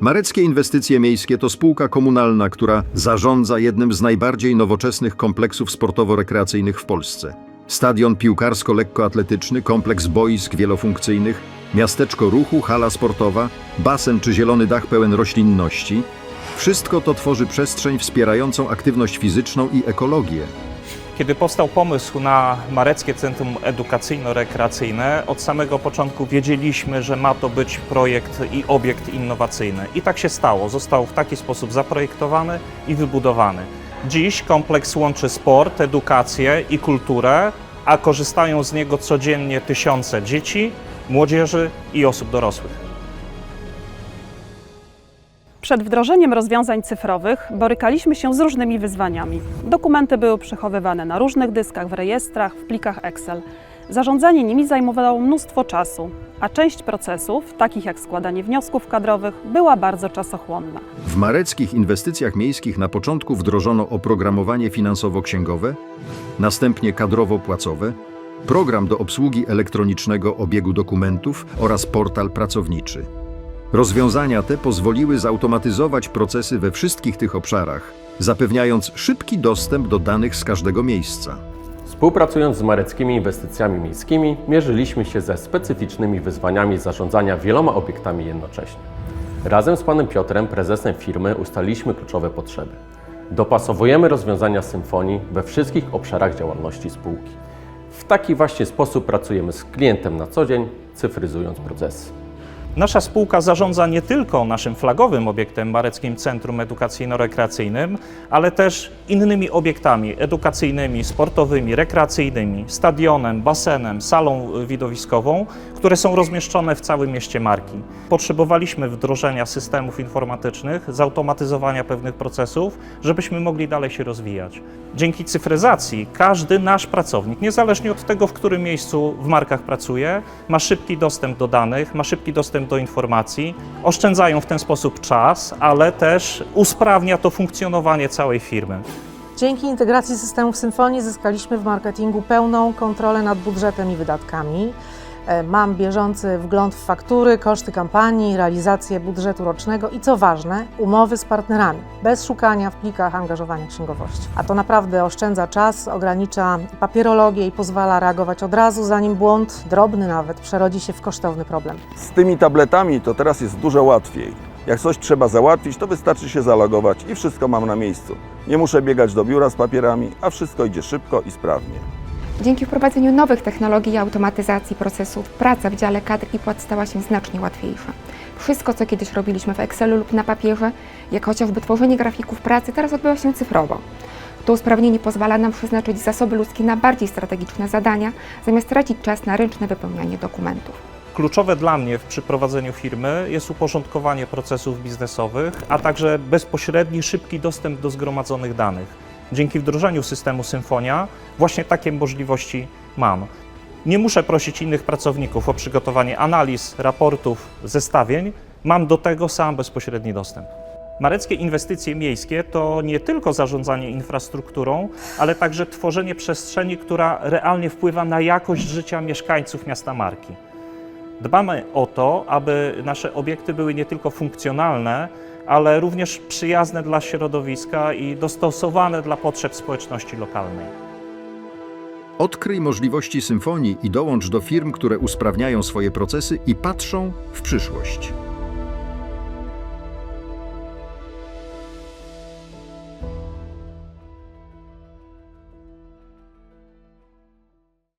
Mareckie Inwestycje Miejskie to spółka komunalna, która zarządza jednym z najbardziej nowoczesnych kompleksów sportowo-rekreacyjnych w Polsce. Stadion piłkarsko-lekkoatletyczny, kompleks boisk wielofunkcyjnych, miasteczko ruchu, hala sportowa, basen czy zielony dach pełen roślinności. Wszystko to tworzy przestrzeń wspierającą aktywność fizyczną i ekologię. Kiedy powstał pomysł na Mareckie Centrum Edukacyjno-Rekreacyjne, od samego początku wiedzieliśmy, że ma to być projekt i obiekt innowacyjny. I tak się stało. Został w taki sposób zaprojektowany i wybudowany. Dziś kompleks łączy sport, edukację i kulturę, a korzystają z niego codziennie tysiące dzieci, młodzieży i osób dorosłych. Przed wdrożeniem rozwiązań cyfrowych borykaliśmy się z różnymi wyzwaniami. Dokumenty były przechowywane na różnych dyskach, w rejestrach, w plikach Excel. Zarządzanie nimi zajmowało mnóstwo czasu, a część procesów, takich jak składanie wniosków kadrowych, była bardzo czasochłonna. W mareckich inwestycjach miejskich na początku wdrożono oprogramowanie finansowo-księgowe, następnie kadrowo-płacowe, program do obsługi elektronicznego obiegu dokumentów oraz portal pracowniczy. Rozwiązania te pozwoliły zautomatyzować procesy we wszystkich tych obszarach, zapewniając szybki dostęp do danych z każdego miejsca. Współpracując z mareckimi inwestycjami miejskimi, mierzyliśmy się ze specyficznymi wyzwaniami zarządzania wieloma obiektami jednocześnie. Razem z panem Piotrem, prezesem firmy, ustaliliśmy kluczowe potrzeby. Dopasowujemy rozwiązania symfonii we wszystkich obszarach działalności spółki. W taki właśnie sposób pracujemy z klientem na co dzień, cyfryzując procesy. Nasza spółka zarządza nie tylko naszym flagowym obiektem Mareckim Centrum Edukacyjno-Rekreacyjnym, ale też innymi obiektami edukacyjnymi, sportowymi, rekreacyjnymi, stadionem, basenem, salą widowiskową, które są rozmieszczone w całym mieście marki. Potrzebowaliśmy wdrożenia systemów informatycznych, zautomatyzowania pewnych procesów, żebyśmy mogli dalej się rozwijać. Dzięki cyfryzacji każdy nasz pracownik, niezależnie od tego, w którym miejscu w markach pracuje, ma szybki dostęp do danych, ma szybki dostęp do informacji, oszczędzają w ten sposób czas, ale też usprawnia to funkcjonowanie całej firmy. Dzięki integracji systemów Symfonii zyskaliśmy w marketingu pełną kontrolę nad budżetem i wydatkami. E, Mam bieżący wgląd w faktury, koszty kampanii, realizację budżetu rocznego i co ważne, umowy z partnerami, bez szukania w plikach angażowania księgowości. A to naprawdę oszczędza czas, ogranicza papierologię i pozwala reagować od razu, zanim błąd, drobny nawet, przerodzi się w kosztowny problem. Z tymi tabletami to teraz jest dużo łatwiej. Jak coś trzeba załatwić, to wystarczy się zalogować i wszystko mam na miejscu. Nie muszę biegać do biura z papierami, a wszystko idzie szybko i sprawnie. Dzięki wprowadzeniu nowych technologii i automatyzacji procesów, praca w dziale kadr i płac stała się znacznie łatwiejsza. Wszystko, co kiedyś robiliśmy w Excelu lub na papierze, jak chociażby tworzenie grafików pracy, teraz odbywa się cyfrowo. To usprawnienie pozwala nam przeznaczyć zasoby ludzkie na bardziej strategiczne zadania, zamiast tracić czas na ręczne wypełnianie dokumentów. Kluczowe dla mnie w przyprowadzeniu firmy jest uporządkowanie procesów biznesowych, a także bezpośredni, szybki dostęp do zgromadzonych danych. Dzięki wdrożeniu systemu Symfonia właśnie takie możliwości mam. Nie muszę prosić innych pracowników o przygotowanie analiz, raportów, zestawień. Mam do tego sam bezpośredni dostęp. Mareckie inwestycje miejskie to nie tylko zarządzanie infrastrukturą, ale także tworzenie przestrzeni, która realnie wpływa na jakość życia mieszkańców miasta Marki. Dbamy o to, aby nasze obiekty były nie tylko funkcjonalne, ale również przyjazne dla środowiska i dostosowane dla potrzeb społeczności lokalnej. Odkryj możliwości symfonii i dołącz do firm, które usprawniają swoje procesy i patrzą w przyszłość.